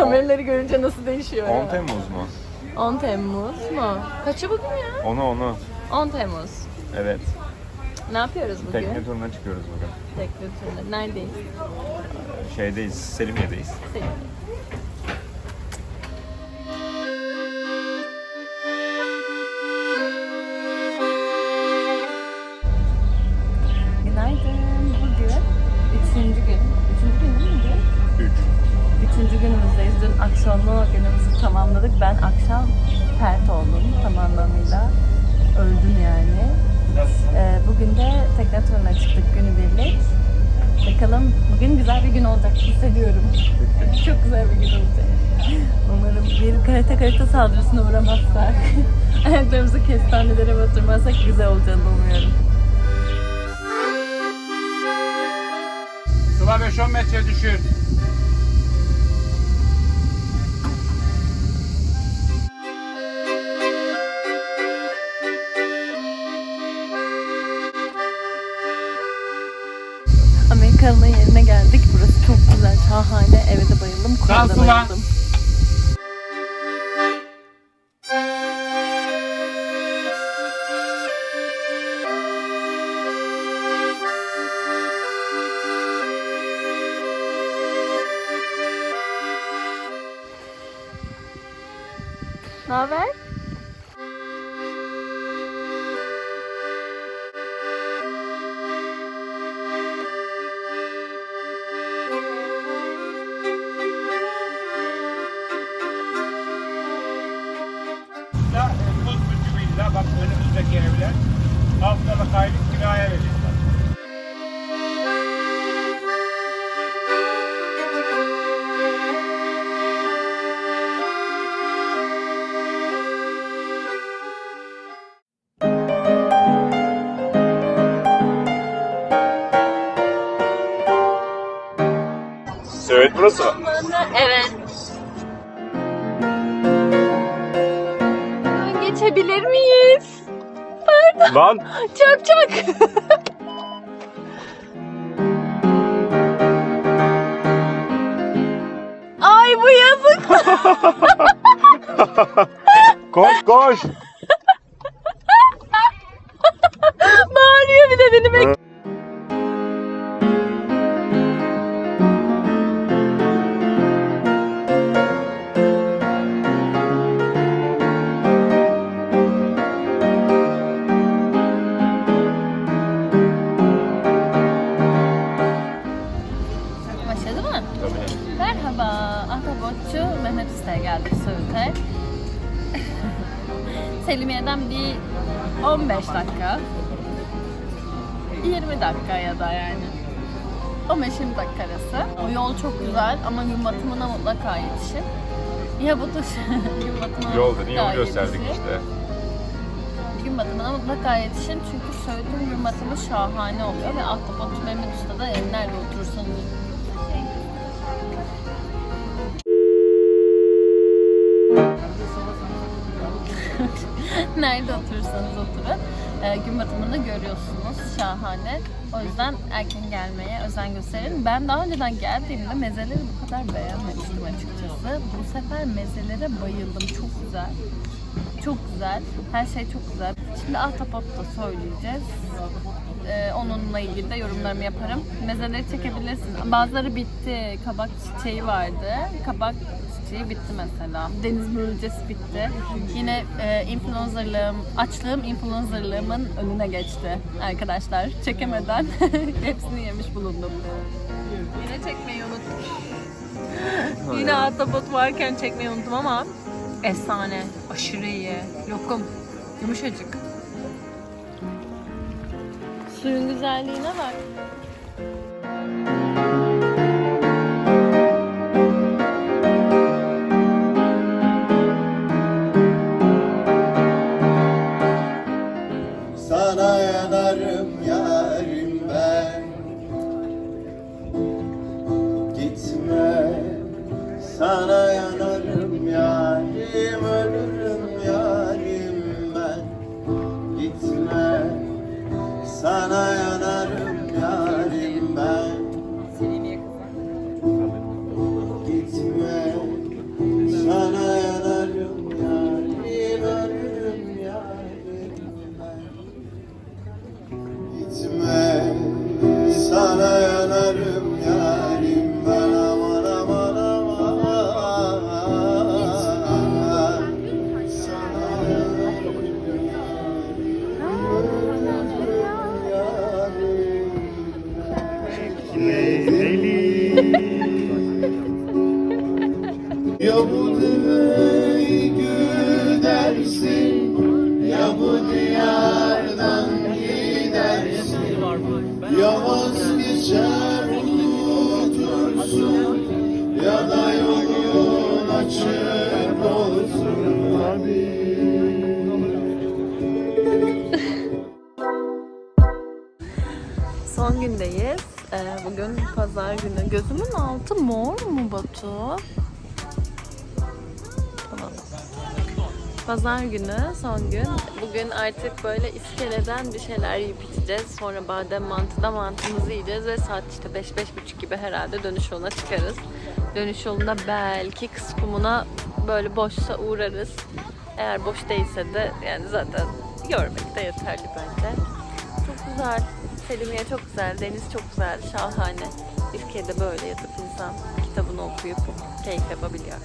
Kameraları görünce nasıl değişiyor 10 ya? Temmuz mu? 10 Temmuz mu? Kaçı bugün ya? Onu onu. 10 Temmuz. Evet. Ne yapıyoruz bugün? Tekne turuna çıkıyoruz bugün. Tekne turunda. Neredeyiz? Şeydeyiz, Selimiye'deyiz. Selim. Çıktık günübirlik. Bakalım bugün güzel bir gün olacak hissediyorum. Çok güzel bir gün olacak. Umarım bir karate karate saldırısına uğramazsak, ayaklarımızı kestanelere batırmazsak güzel olacağını umuyorum. Sıla 5-10 metre düşür. Amerikalı'nın yerine geldik. Burası çok güzel, şahane. Eve de bayıldım, da sola. bayıldım. Burası mı? Evet. Geçebilir miyiz? Lan! Çok çok. Ay bu yazık. Koş koş! Bağırıyor bir de beni bek. Ahtapotçu Mehmet Usta'ya geldik Söğüt'e. Selimiye'den bir 15 dakika. 20 dakika ya da yani. 15-20 dakika arası. O yol çok güzel ama gün batımına mutlaka yetişin. Ya bu tuş gün batımına niye mutlaka onu gösterdik yetişin. işte. Gün batımına mutlaka yetişin çünkü Söğüt'ün gün batımı şahane oluyor ve Ahtapotçu Mehmet Usta'da ev nerede oturursanız Nerede oturursanız oturun. e, gün batımını görüyorsunuz. Şahane. O yüzden erken gelmeye özen gösterin. Ben daha önceden geldiğimde mezeleri bu kadar beğenmemiştim açıkçası. Bu sefer mezelere bayıldım. Çok güzel. Çok güzel. Her şey çok güzel. Şimdi ahtapot da söyleyeceğiz. Ee, onunla ilgili de yorumlarımı yaparım. Mezeleri çekebilirsin. Bazıları bitti. Kabak çiçeği vardı. Kabak çiçeği bitti mesela. Deniz börülcesi bitti. Yine e, influencerlığım, açlığım influencerlığımın önüne geçti arkadaşlar. Çekemeden hepsini yemiş bulundum. Yine çekmeyi unuttum. Yine ahtapot varken çekmeyi unuttum ama efsane, aşırı iyi. Lokum, yumuşacık. Suyun güzelliğine bak. Son gündeyiz. Ee, bugün pazar günü. Gözümün altı mor mu Batu? Pazar günü, son gün. Bugün artık böyle iskeleden bir şeyler yiyip içeceğiz. Sonra badem mantıda mantımızı yiyeceğiz ve saat işte 5-5.30 gibi herhalde dönüş yoluna çıkarız. Dönüş yolunda belki kız kumuna böyle boşsa uğrarız. Eğer boş değilse de yani zaten görmek de yeterli bence. Çok güzel. Selimiye çok güzel, deniz çok güzel, şahane. İskelede böyle yatıp insan kitabını okuyup keyif yapabiliyor.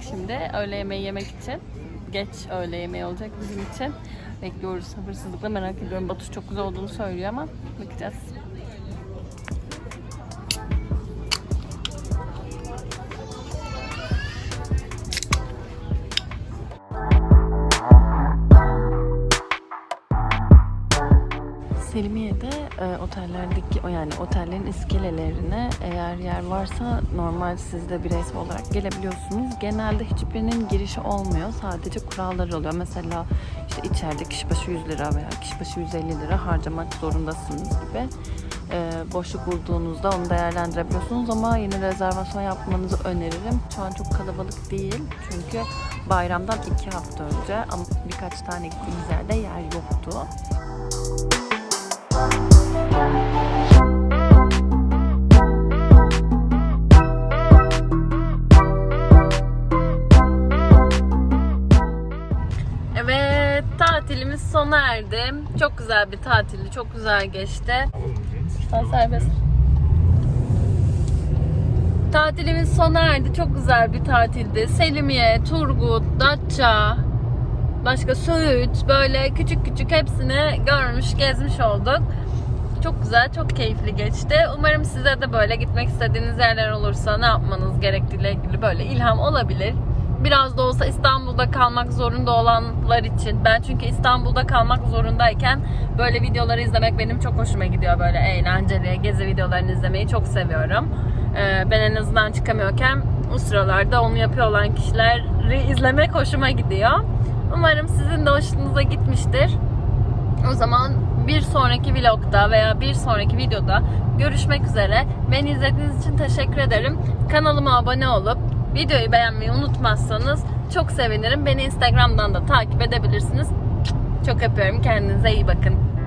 Geldik şimdi öğle yemeği yemek için. Geç öğle yemeği olacak bizim için. Bekliyoruz sabırsızlıkla merak ediyorum. Batu çok güzel olduğunu söylüyor ama bakacağız. E, otellerdeki o yani otellerin iskelelerine eğer yer varsa normal siz de bireysel olarak gelebiliyorsunuz. Genelde hiçbirinin girişi olmuyor. Sadece kuralları oluyor. Mesela işte içeride kişi başı 100 lira veya kişi başı 150 lira harcamak zorundasınız gibi. E, boşluk bulduğunuzda onu değerlendirebiliyorsunuz ama yine rezervasyon yapmanızı öneririm. Şu an çok kalabalık değil çünkü bayramdan iki hafta önce ama birkaç tane gittiğimiz yerde yer yoktu. Evet, tatilimiz sona erdi. Çok güzel bir tatildi, çok güzel geçti. Sen serbest. Tatilimiz sona erdi. Çok güzel bir tatildi. Selimiye, Turgut, Datça, başka Söğüt böyle küçük küçük hepsini görmüş, gezmiş olduk. Çok güzel, çok keyifli geçti. Umarım size de böyle gitmek istediğiniz yerler olursa ne yapmanız gerektiğiyle ilgili böyle ilham olabilir. Biraz da olsa İstanbul'da kalmak zorunda olanlar için. Ben çünkü İstanbul'da kalmak zorundayken böyle videoları izlemek benim çok hoşuma gidiyor. Böyle eğlenceli, gezi videolarını izlemeyi çok seviyorum. Ee, ben en azından çıkamıyorken o sıralarda onu yapıyor olan kişileri izlemek hoşuma gidiyor. Umarım sizin de hoşunuza gitmiştir. O zaman bir sonraki vlogda veya bir sonraki videoda görüşmek üzere. Beni izlediğiniz için teşekkür ederim. Kanalıma abone olup videoyu beğenmeyi unutmazsanız çok sevinirim. Beni Instagram'dan da takip edebilirsiniz. Çok öpüyorum. Kendinize iyi bakın.